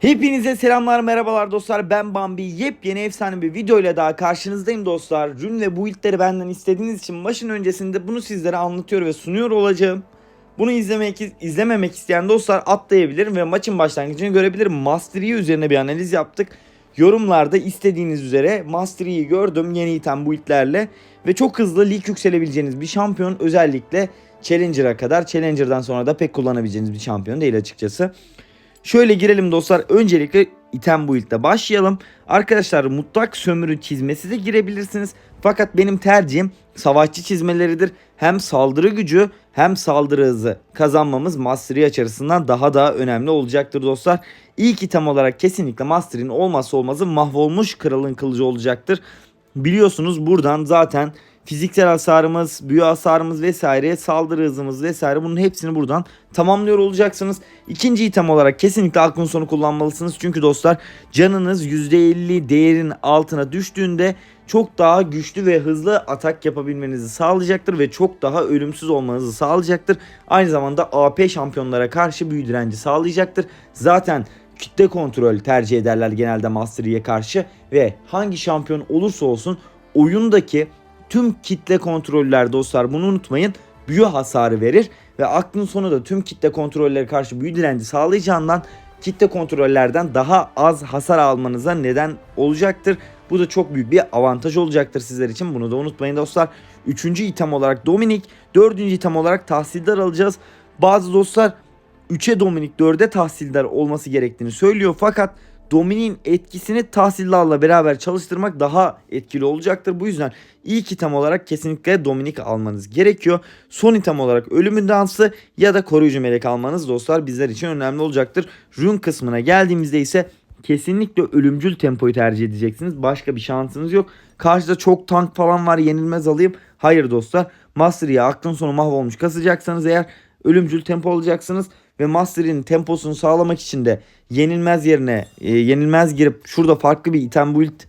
Hepinize selamlar merhabalar dostlar. Ben Bambi. Yepyeni efsane bir video ile daha karşınızdayım dostlar. Rün ve build'leri benden istediğiniz için maçın öncesinde bunu sizlere anlatıyor ve sunuyor olacağım. Bunu izlemek izlememek isteyen dostlar atlayabilir ve maçın başlangıcını görebilir. Master Yi üzerine bir analiz yaptık. Yorumlarda istediğiniz üzere Master Yi'yi gördüm yeni item build'lerle Ve çok hızlı lig yükselebileceğiniz bir şampiyon özellikle Challenger'a kadar Challenger'dan sonra da pek kullanabileceğiniz bir şampiyon değil açıkçası Şöyle girelim dostlar. Öncelikle item build'de başlayalım. Arkadaşlar mutlak sömürü çizmesi de girebilirsiniz. Fakat benim tercihim savaşçı çizmeleridir. Hem saldırı gücü hem saldırı hızı kazanmamız Mastery açısından daha da önemli olacaktır dostlar. İlk item olarak kesinlikle Mastery'nin olmazsa olmazı mahvolmuş kralın kılıcı olacaktır. Biliyorsunuz buradan zaten fiziksel hasarımız, büyü hasarımız vesaire, saldırı hızımız vesaire bunun hepsini buradan tamamlıyor olacaksınız. İkinci item olarak kesinlikle aklın sonu kullanmalısınız. Çünkü dostlar canınız %50 değerin altına düştüğünde çok daha güçlü ve hızlı atak yapabilmenizi sağlayacaktır ve çok daha ölümsüz olmanızı sağlayacaktır. Aynı zamanda AP şampiyonlara karşı büyü direnci sağlayacaktır. Zaten kitle kontrol tercih ederler genelde Master Yi'ye karşı ve hangi şampiyon olursa olsun oyundaki tüm kitle kontroller dostlar bunu unutmayın büyü hasarı verir ve aklın sonu da tüm kitle kontrolleri karşı büyü direnci sağlayacağından kitle kontrollerden daha az hasar almanıza neden olacaktır. Bu da çok büyük bir avantaj olacaktır sizler için. Bunu da unutmayın dostlar. Üçüncü item olarak Dominik, dördüncü item olarak tahsildar alacağız. Bazı dostlar 3'e Dominik 4'e tahsildar olması gerektiğini söylüyor. Fakat Dominik'in etkisini tahsillarla beraber çalıştırmak daha etkili olacaktır. Bu yüzden ilk item olarak kesinlikle Dominik almanız gerekiyor. Son item olarak ölümün dansı ya da koruyucu melek almanız dostlar bizler için önemli olacaktır. Rune kısmına geldiğimizde ise kesinlikle ölümcül tempoyu tercih edeceksiniz. Başka bir şansınız yok. Karşıda çok tank falan var yenilmez alayım. Hayır dostlar. Mastery'e aklın sonu mahvolmuş kasacaksanız eğer ölümcül tempo alacaksınız ve Mastery'nin temposunu sağlamak için de yenilmez yerine e, yenilmez girip şurada farklı bir item build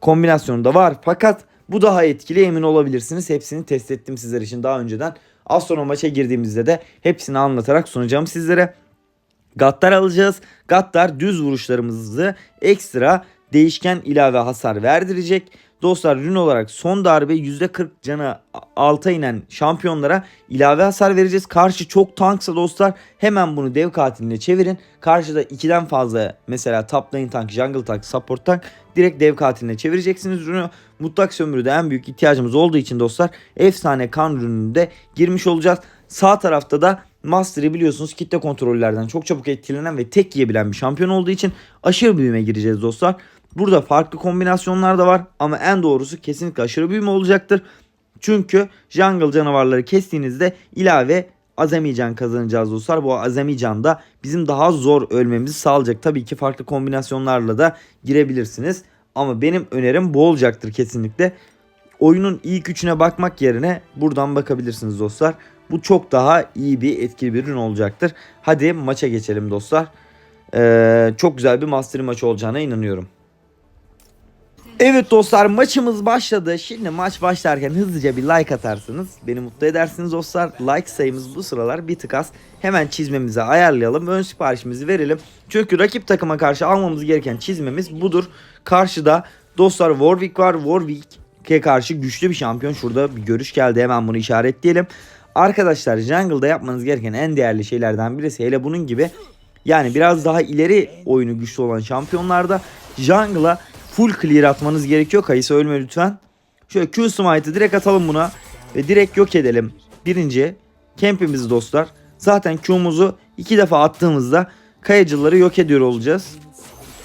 kombinasyonu da var. Fakat bu daha etkili emin olabilirsiniz. Hepsini test ettim sizler için daha önceden. Az sonra maça girdiğimizde de hepsini anlatarak sunacağım sizlere. Gattar alacağız. Gattar düz vuruşlarımızı ekstra değişken ilave hasar verdirecek. Dostlar rün olarak son darbe %40 canı alta inen şampiyonlara ilave hasar vereceğiz. Karşı çok tanksa dostlar hemen bunu dev katiline çevirin. Karşıda 2'den fazla mesela top lane tank, jungle tank, support tank direkt dev katiline çevireceksiniz rünü. Mutlak sömürüde en büyük ihtiyacımız olduğu için dostlar efsane kan rününde girmiş olacağız. Sağ tarafta da Master'ı biliyorsunuz kitle kontrollerden çok çabuk etkilenen ve tek yiyebilen bir şampiyon olduğu için aşırı büyüme gireceğiz dostlar. Burada farklı kombinasyonlar da var ama en doğrusu kesinlikle aşırı büyüme olacaktır. Çünkü jungle canavarları kestiğinizde ilave azami can kazanacağız dostlar. Bu azami can da bizim daha zor ölmemizi sağlayacak. Tabii ki farklı kombinasyonlarla da girebilirsiniz. Ama benim önerim bu olacaktır kesinlikle. Oyunun ilk üçüne bakmak yerine buradan bakabilirsiniz dostlar. Bu çok daha iyi bir etkili bir ürün olacaktır. Hadi maça geçelim dostlar. Ee, çok güzel bir Mastery maçı olacağına inanıyorum. Evet dostlar maçımız başladı. Şimdi maç başlarken hızlıca bir like atarsınız. Beni mutlu edersiniz dostlar. Like sayımız bu sıralar bir tık az. Hemen çizmemizi ayarlayalım. Ön siparişimizi verelim. Çünkü rakip takıma karşı almamız gereken çizmemiz budur. Karşıda dostlar Warwick var. Warwick'e karşı güçlü bir şampiyon. Şurada bir görüş geldi. Hemen bunu işaretleyelim. Arkadaşlar jungle'da yapmanız gereken en değerli şeylerden birisi hele bunun gibi yani biraz daha ileri oyunu güçlü olan şampiyonlarda jungle'a full clear atmanız gerekiyor. Kayısı ölme lütfen. Şöyle Q smite'ı direkt atalım buna. Ve direkt yok edelim. Birinci campimizi dostlar. Zaten Q'muzu iki defa attığımızda kayıcıları yok ediyor olacağız.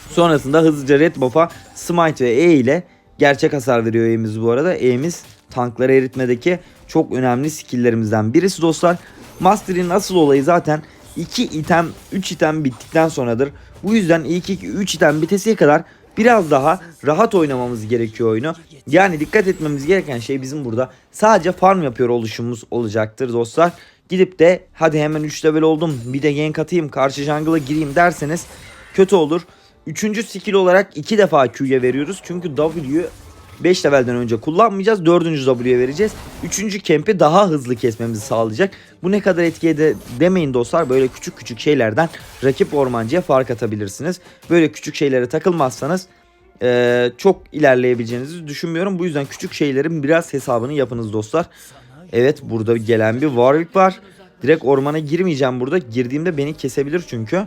Sonrasında hızlıca red buff'a smite ve E ile gerçek hasar veriyor E'miz bu arada. E'miz tankları eritmedeki çok önemli skilllerimizden birisi dostlar. Mastery'nin asıl olayı zaten 2 item 3 item bittikten sonradır. Bu yüzden ilk 2 3 item bitesiye kadar biraz daha rahat oynamamız gerekiyor oyunu. Yani dikkat etmemiz gereken şey bizim burada sadece farm yapıyor oluşumuz olacaktır dostlar. Gidip de hadi hemen 3 level oldum bir de gank atayım karşı jungle'a gireyim derseniz kötü olur. Üçüncü skill olarak iki defa Q'ya veriyoruz. Çünkü W 5 levelden önce kullanmayacağız. 4. W'ye vereceğiz. 3. kempi daha hızlı kesmemizi sağlayacak. Bu ne kadar etki ede demeyin dostlar. Böyle küçük küçük şeylerden rakip ormancıya fark atabilirsiniz. Böyle küçük şeylere takılmazsanız eee, çok ilerleyebileceğinizi düşünmüyorum. Bu yüzden küçük şeylerin biraz hesabını yapınız dostlar. Evet burada gelen bir Warwick var. Direkt ormana girmeyeceğim burada. Girdiğimde beni kesebilir çünkü.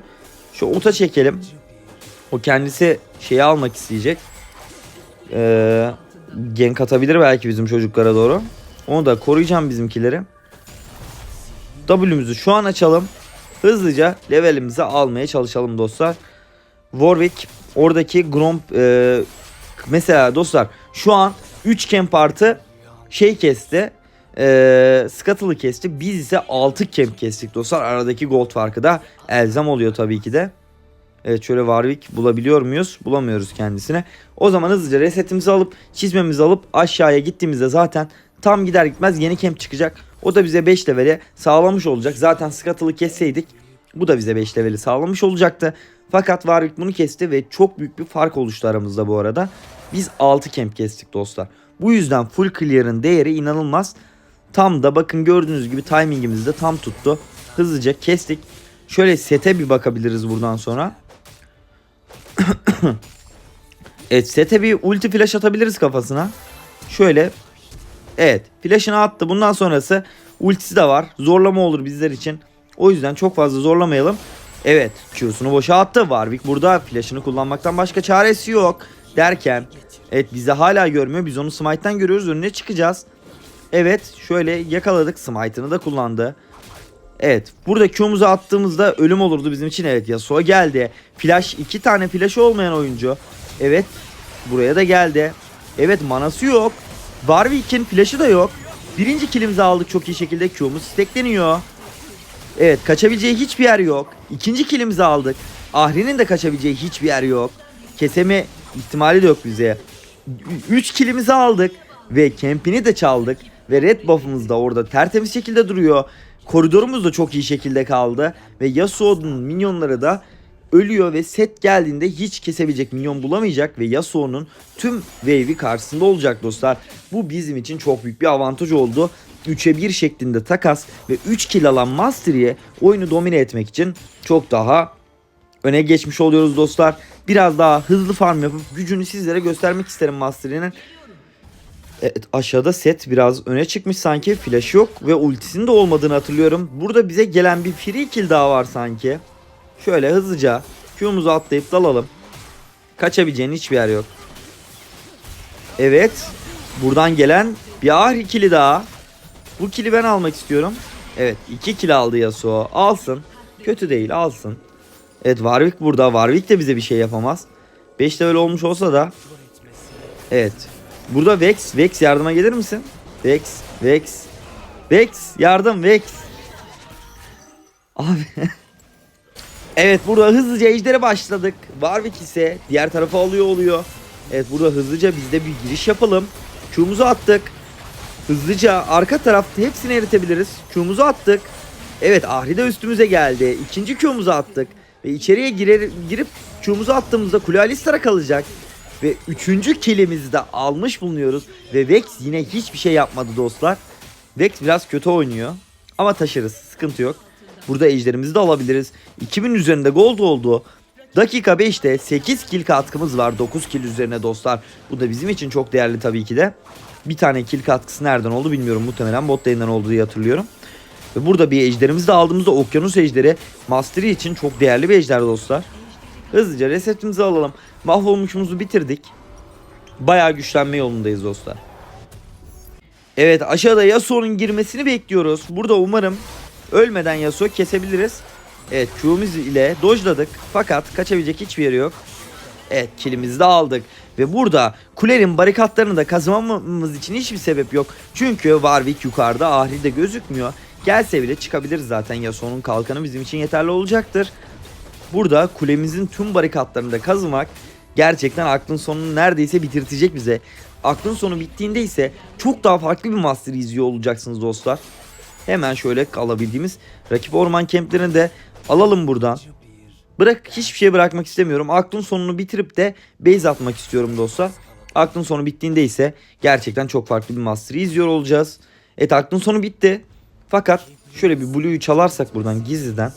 Şu ota çekelim. O kendisi şeyi almak isteyecek. Ee, gank atabilir belki bizim çocuklara doğru. Onu da koruyacağım bizimkileri. W'müzü şu an açalım. Hızlıca levelimizi almaya çalışalım dostlar. Warwick oradaki Gromp e, mesela dostlar şu an 3 camp artı şey kesti. E, Scuttle'ı kesti. Biz ise 6 camp kestik dostlar. Aradaki gold farkı da elzem oluyor tabii ki de. Evet şöyle Warwick bulabiliyor muyuz? Bulamıyoruz kendisine. O zaman hızlıca resetimizi alıp çizmemizi alıp aşağıya gittiğimizde zaten tam gider gitmez yeni camp çıkacak. O da bize 5 leveli sağlamış olacak. Zaten Scuttle'ı kesseydik bu da bize 5 leveli sağlamış olacaktı. Fakat Warwick bunu kesti ve çok büyük bir fark oluştu aramızda bu arada. Biz 6 camp kestik dostlar. Bu yüzden full clear'ın değeri inanılmaz. Tam da bakın gördüğünüz gibi timingimiz de tam tuttu. Hızlıca kestik. Şöyle sete bir bakabiliriz buradan sonra. Evet sete bir ulti flash atabiliriz kafasına. Şöyle. Evet flash'ını attı. Bundan sonrası ultisi de var. Zorlama olur bizler için. O yüzden çok fazla zorlamayalım. Evet Q'sunu boşa attı. Warwick burada flash'ını kullanmaktan başka çaresi yok. Derken evet bizi hala görmüyor. Biz onu smite'tan görüyoruz. Önüne çıkacağız. Evet şöyle yakaladık. Smite'ını da kullandı. Evet burada Q'muzu attığımızda ölüm olurdu bizim için. Evet Yasuo geldi. Flash iki tane flash olmayan oyuncu. Evet buraya da geldi. Evet manası yok. Warwick'in flash'ı da yok. Birinci killimizi aldık çok iyi şekilde. Q'muz stackleniyor. Evet kaçabileceği hiçbir yer yok. İkinci killimizi aldık. Ahri'nin de kaçabileceği hiçbir yer yok. Keseme ihtimali de yok bize. 3 killimizi aldık ve kempini de çaldık. Ve red buff'ımız da orada tertemiz şekilde duruyor. Koridorumuz da çok iyi şekilde kaldı. Ve Yasuo'nun minyonları da ölüyor ve set geldiğinde hiç kesebilecek minyon bulamayacak ve Yasuo'nun tüm wave'i karşısında olacak dostlar. Bu bizim için çok büyük bir avantaj oldu. 3'e 1 şeklinde takas ve 3 kill alan Mastery'e oyunu domine etmek için çok daha öne geçmiş oluyoruz dostlar. Biraz daha hızlı farm yapıp gücünü sizlere göstermek isterim Mastery'nin. Evet, aşağıda set biraz öne çıkmış sanki. Flash yok ve ultisinin de olmadığını hatırlıyorum. Burada bize gelen bir free kill daha var sanki. Şöyle hızlıca Q'muzu atlayıp dalalım. Kaçabileceğin hiçbir yer yok. Evet. Buradan gelen bir ağır ikili daha. Bu kili ben almak istiyorum. Evet. iki kill aldı Yasuo. Alsın. Kötü değil alsın. Evet Warwick burada. Warwick de bize bir şey yapamaz. 5 level olmuş olsa da. Evet. Burada Vex. Vex yardıma gelir misin? Vex. Vex. Vex yardım Vex. Abi. evet burada hızlıca ejdere başladık. Warwick ise diğer tarafa alıyor oluyor. Evet burada hızlıca biz de bir giriş yapalım. Q'muzu attık. Hızlıca arka tarafta hepsini eritebiliriz. Q'muzu attık. Evet Ahri de üstümüze geldi. İkinci Q'muzu attık. Ve içeriye girer, girip Q'muzu attığımızda Kule Alistar'a kalacak. Ve üçüncü kilimizi de almış bulunuyoruz. Ve Vex yine hiçbir şey yapmadı dostlar. Vex biraz kötü oynuyor. Ama taşırız. Sıkıntı yok. Burada ejderimizi de alabiliriz. 2000 üzerinde gold oldu. Dakika 5'te 8 kill katkımız var 9 kill üzerine dostlar. Bu da bizim için çok değerli tabii ki de. Bir tane kill katkısı nereden oldu bilmiyorum. Muhtemelen bot lane'den oldu diye hatırlıyorum. Ve burada bir ejderimizi de aldığımızda okyanus ejderi Mastery için çok değerli bir ejder dostlar. Hızlıca resetimizi alalım. Mahvolmuşumuzu bitirdik. Bayağı güçlenme yolundayız dostlar. Evet aşağıda Yasuo'nun girmesini bekliyoruz. Burada umarım ölmeden Yasuo kesebiliriz. Evet Q'muz ile dojladık. Fakat kaçabilecek hiçbir yeri yok. Evet kilimizi de aldık. Ve burada kulenin barikatlarını da kazanmamız için hiçbir sebep yok. Çünkü Warwick yukarıda Ahri de gözükmüyor. Gelse bile çıkabiliriz zaten Yasuo'nun kalkanı bizim için yeterli olacaktır. Burada kulemizin tüm barikatlarını da kazımak gerçekten aklın sonunu neredeyse bitirtecek bize. Aklın sonu bittiğinde ise çok daha farklı bir master izliyor olacaksınız dostlar. Hemen şöyle alabildiğimiz rakip orman kemplerini de alalım buradan. Bırak hiçbir şey bırakmak istemiyorum. Aklın sonunu bitirip de base atmak istiyorum dostlar. Aklın sonu bittiğinde ise gerçekten çok farklı bir Master'ı izliyor olacağız. Evet aklın sonu bitti. Fakat şöyle bir Blue'yu çalarsak buradan gizliden.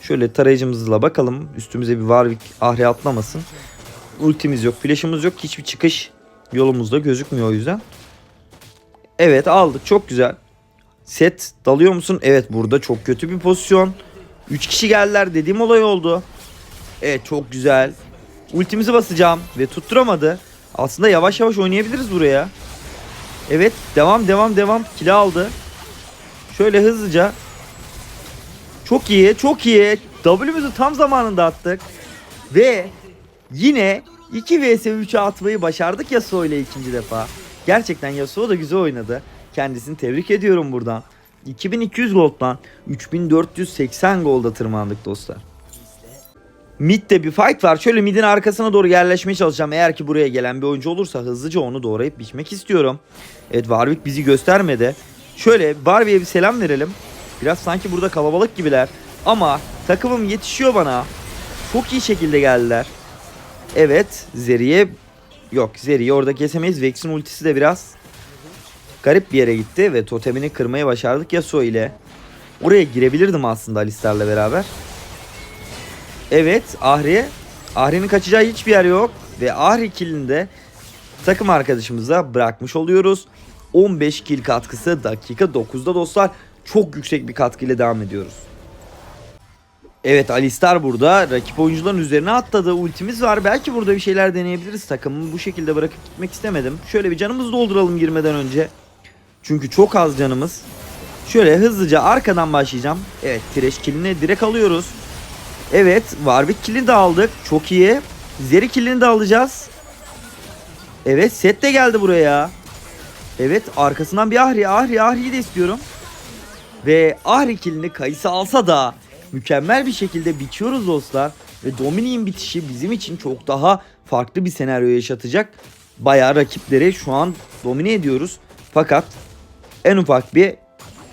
Şöyle tarayıcımızla bakalım. Üstümüze bir Warwick ahri atlamasın. Ultimiz yok, flash'ımız yok. Hiçbir çıkış yolumuzda gözükmüyor o yüzden. Evet aldık çok güzel. Set dalıyor musun? Evet burada çok kötü bir pozisyon. 3 kişi geldiler dediğim olay oldu. Evet çok güzel. Ultimizi basacağım ve tutturamadı. Aslında yavaş yavaş oynayabiliriz buraya. Evet devam devam devam. Kila aldı. Şöyle hızlıca. Çok iyi çok iyi. W'mizi tam zamanında attık. Ve yine 2 vs 3'e atmayı başardık Yasuo ile ikinci defa. Gerçekten Yasuo da güzel oynadı. Kendisini tebrik ediyorum buradan. 2200 gold'dan 3480 golda tırmandık dostlar. Mid'de bir fight var. Şöyle mid'in arkasına doğru yerleşmeye çalışacağım. Eğer ki buraya gelen bir oyuncu olursa hızlıca onu doğrayıp biçmek istiyorum. Evet Warwick bizi göstermedi. Şöyle Warwick'e bir selam verelim. Biraz sanki burada kalabalık gibiler. Ama takımım yetişiyor bana. Çok iyi şekilde geldiler. Evet Zeri'ye yok Zeri'yi orada kesemeyiz. Vex'in ultisi de biraz garip bir yere gitti ve totemini kırmayı başardık Yasuo ile. Oraya girebilirdim aslında Alistar'la beraber. Evet Ahri. Ahri'nin kaçacağı hiçbir yer yok. Ve Ahri killini de takım arkadaşımıza bırakmış oluyoruz. 15 kill katkısı dakika 9'da dostlar. Çok yüksek bir katkıyla devam ediyoruz. Evet Alistar burada rakip oyuncuların üzerine atladı. Ultimiz var. Belki burada bir şeyler deneyebiliriz. Takımımı bu şekilde bırakıp gitmek istemedim. Şöyle bir canımızı dolduralım girmeden önce. Çünkü çok az canımız. Şöyle hızlıca arkadan başlayacağım. Evet Thresh killini direkt alıyoruz. Evet Warwick killini de aldık. Çok iyi. Zeri killini de alacağız. Evet set de geldi buraya. Evet arkasından bir Ahri. Ahri Ahri'yi de istiyorum. Ve Ahri killini Kayısı alsa da mükemmel bir şekilde bitiyoruz dostlar. Ve Dominik'in bitişi bizim için çok daha farklı bir senaryo yaşatacak. Bayağı rakipleri şu an domine ediyoruz. Fakat en ufak bir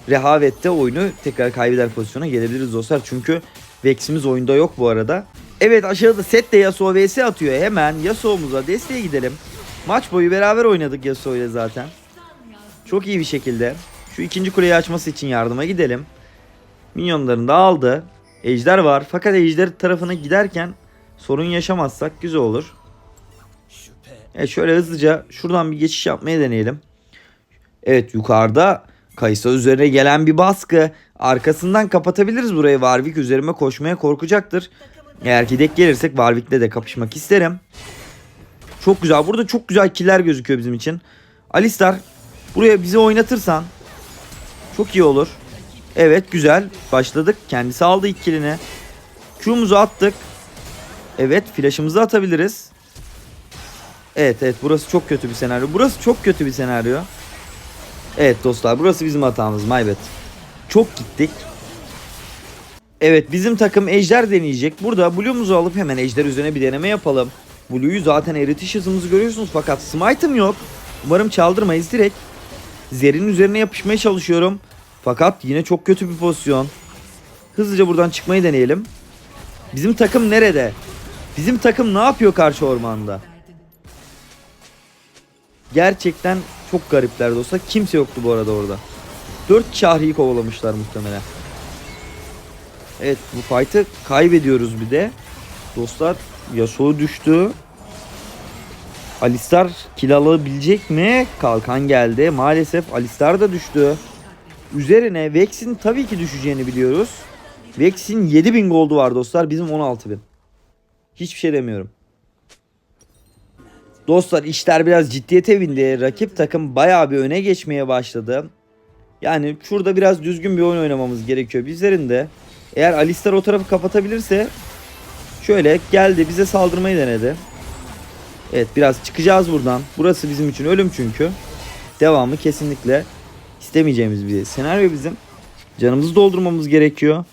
rehavette oyunu tekrar kaybeder pozisyona gelebiliriz dostlar. Çünkü Vex'imiz oyunda yok bu arada. Evet aşağıda set de Yasuo vs atıyor. Hemen Yasuo'muza desteğe gidelim. Maç boyu beraber oynadık Yasuo ile zaten. Çok iyi bir şekilde. Şu ikinci kuleyi açması için yardıma gidelim. Minyonlarını da aldı. Ejder var. Fakat Ejder tarafına giderken sorun yaşamazsak güzel olur. Evet şöyle hızlıca şuradan bir geçiş yapmaya deneyelim. Evet yukarıda Kayısa üzerine gelen bir baskı. Arkasından kapatabiliriz burayı. Warwick üzerime koşmaya korkacaktır. Eğer ki dek gelirsek Warwick'le de kapışmak isterim. Çok güzel. Burada çok güzel killer gözüküyor bizim için. Alistar buraya bizi oynatırsan çok iyi olur. Evet güzel. Başladık. Kendisi aldı ilk killini. Q'muzu attık. Evet flash'ımızı atabiliriz. Evet evet burası çok kötü bir senaryo. Burası çok kötü bir senaryo. Evet dostlar burası bizim hatamız my bad. Çok gittik. Evet bizim takım ejder deneyecek. Burada Blue'muzu alıp hemen ejder üzerine bir deneme yapalım. Blue'yu zaten eritiş hızımızı görüyorsunuz fakat smite'ım yok. Umarım çaldırmayız direkt. Zer'in üzerine yapışmaya çalışıyorum. Fakat yine çok kötü bir pozisyon. Hızlıca buradan çıkmayı deneyelim. Bizim takım nerede? Bizim takım ne yapıyor karşı ormanda? Gerçekten çok garipler dostlar. Kimse yoktu bu arada orada. 4 şahriyi kovalamışlar muhtemelen. Evet bu fight'ı kaybediyoruz bir de. Dostlar Yasuo düştü. Alistar kill alabilecek mi? Kalkan geldi. Maalesef Alistar da düştü. Üzerine Vex'in tabii ki düşeceğini biliyoruz. Vex'in 7000 goldu var dostlar. Bizim 16000. Hiçbir şey demiyorum. Dostlar işler biraz ciddiyete bindi. Rakip takım bayağı bir öne geçmeye başladı. Yani şurada biraz düzgün bir oyun oynamamız gerekiyor bizlerin de. Eğer Alistar o tarafı kapatabilirse şöyle geldi bize saldırmayı denedi. Evet biraz çıkacağız buradan. Burası bizim için ölüm çünkü. Devamı kesinlikle istemeyeceğimiz bir senaryo bizim. Canımızı doldurmamız gerekiyor.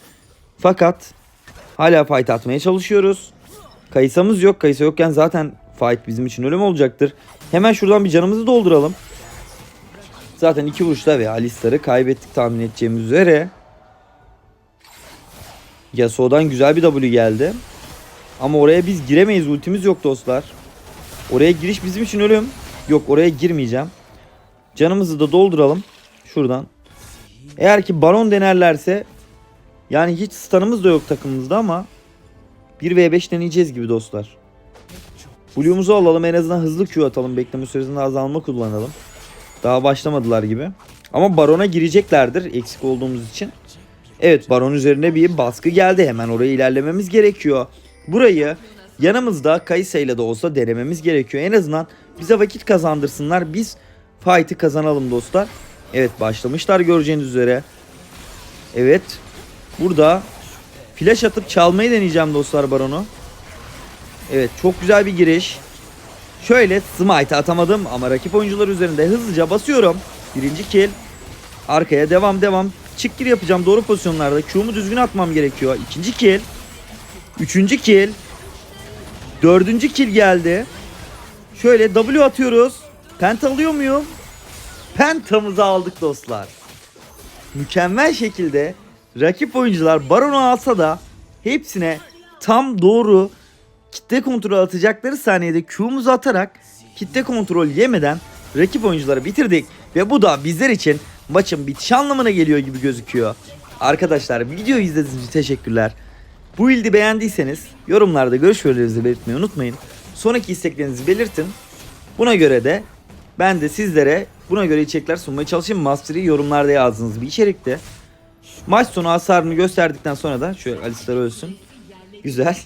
Fakat hala fight atmaya çalışıyoruz. Kayısamız yok. Kayısa yokken zaten fight bizim için ölüm olacaktır. Hemen şuradan bir canımızı dolduralım. Zaten iki vuruşta ve Alistar'ı kaybettik tahmin edeceğimiz üzere. Yasuo'dan güzel bir W geldi. Ama oraya biz giremeyiz. Ultimiz yok dostlar. Oraya giriş bizim için ölüm. Yok oraya girmeyeceğim. Canımızı da dolduralım. Şuradan. Eğer ki baron denerlerse yani hiç stun'ımız da yok takımımızda ama 1v5 deneyeceğiz gibi dostlar. Blue'umuzu alalım en azından hızlı Q atalım. Bekleme süresinde azalma kullanalım. Daha başlamadılar gibi. Ama barona gireceklerdir eksik olduğumuz için. Evet baron üzerine bir baskı geldi. Hemen oraya ilerlememiz gerekiyor. Burayı yanımızda Kaysa ile de olsa denememiz gerekiyor. En azından bize vakit kazandırsınlar. Biz fight'ı kazanalım dostlar. Evet başlamışlar göreceğiniz üzere. Evet. Burada flash atıp çalmayı deneyeceğim dostlar baronu. Evet çok güzel bir giriş. Şöyle smite atamadım ama rakip oyuncular üzerinde hızlıca basıyorum. Birinci kill. Arkaya devam devam. Çık gir yapacağım doğru pozisyonlarda. Q'mu düzgün atmam gerekiyor. İkinci kill. Üçüncü kill. Dördüncü kill geldi. Şöyle W atıyoruz. Penta alıyor muyum? Pentamızı aldık dostlar. Mükemmel şekilde rakip oyuncular Baron'u alsa da hepsine tam doğru kitle kontrol atacakları saniyede Q'muzu atarak kitle kontrol yemeden rakip oyuncuları bitirdik. Ve bu da bizler için maçın bitişi anlamına geliyor gibi gözüküyor. Arkadaşlar videoyu izlediğiniz için teşekkürler. Bu ildi beğendiyseniz yorumlarda görüş verilerinizi belirtmeyi unutmayın. Sonraki isteklerinizi belirtin. Buna göre de ben de sizlere buna göre içerikler sunmaya çalışayım. Mastery yorumlarda yazdığınız bir içerikte. Maç sonu hasarını gösterdikten sonra da şöyle Alistar ölsün. Güzel.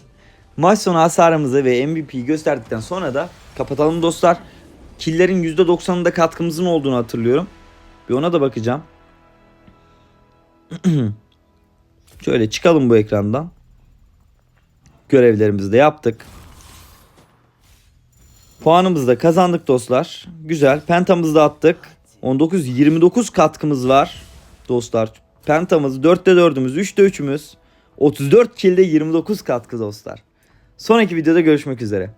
Maç sonu hasarımızı ve MVP'yi gösterdikten sonra da kapatalım dostlar. Killerin %90'ında katkımızın olduğunu hatırlıyorum. Bir ona da bakacağım. Şöyle çıkalım bu ekrandan. Görevlerimizi de yaptık. Puanımızı da kazandık dostlar. Güzel. Pentamızı da attık. 19-29 katkımız var dostlar. Pentamız 4'te 4'ümüz, 3'te 3'ümüz. 34 kilde 29 katkı dostlar. Sonraki videoda görüşmek üzere.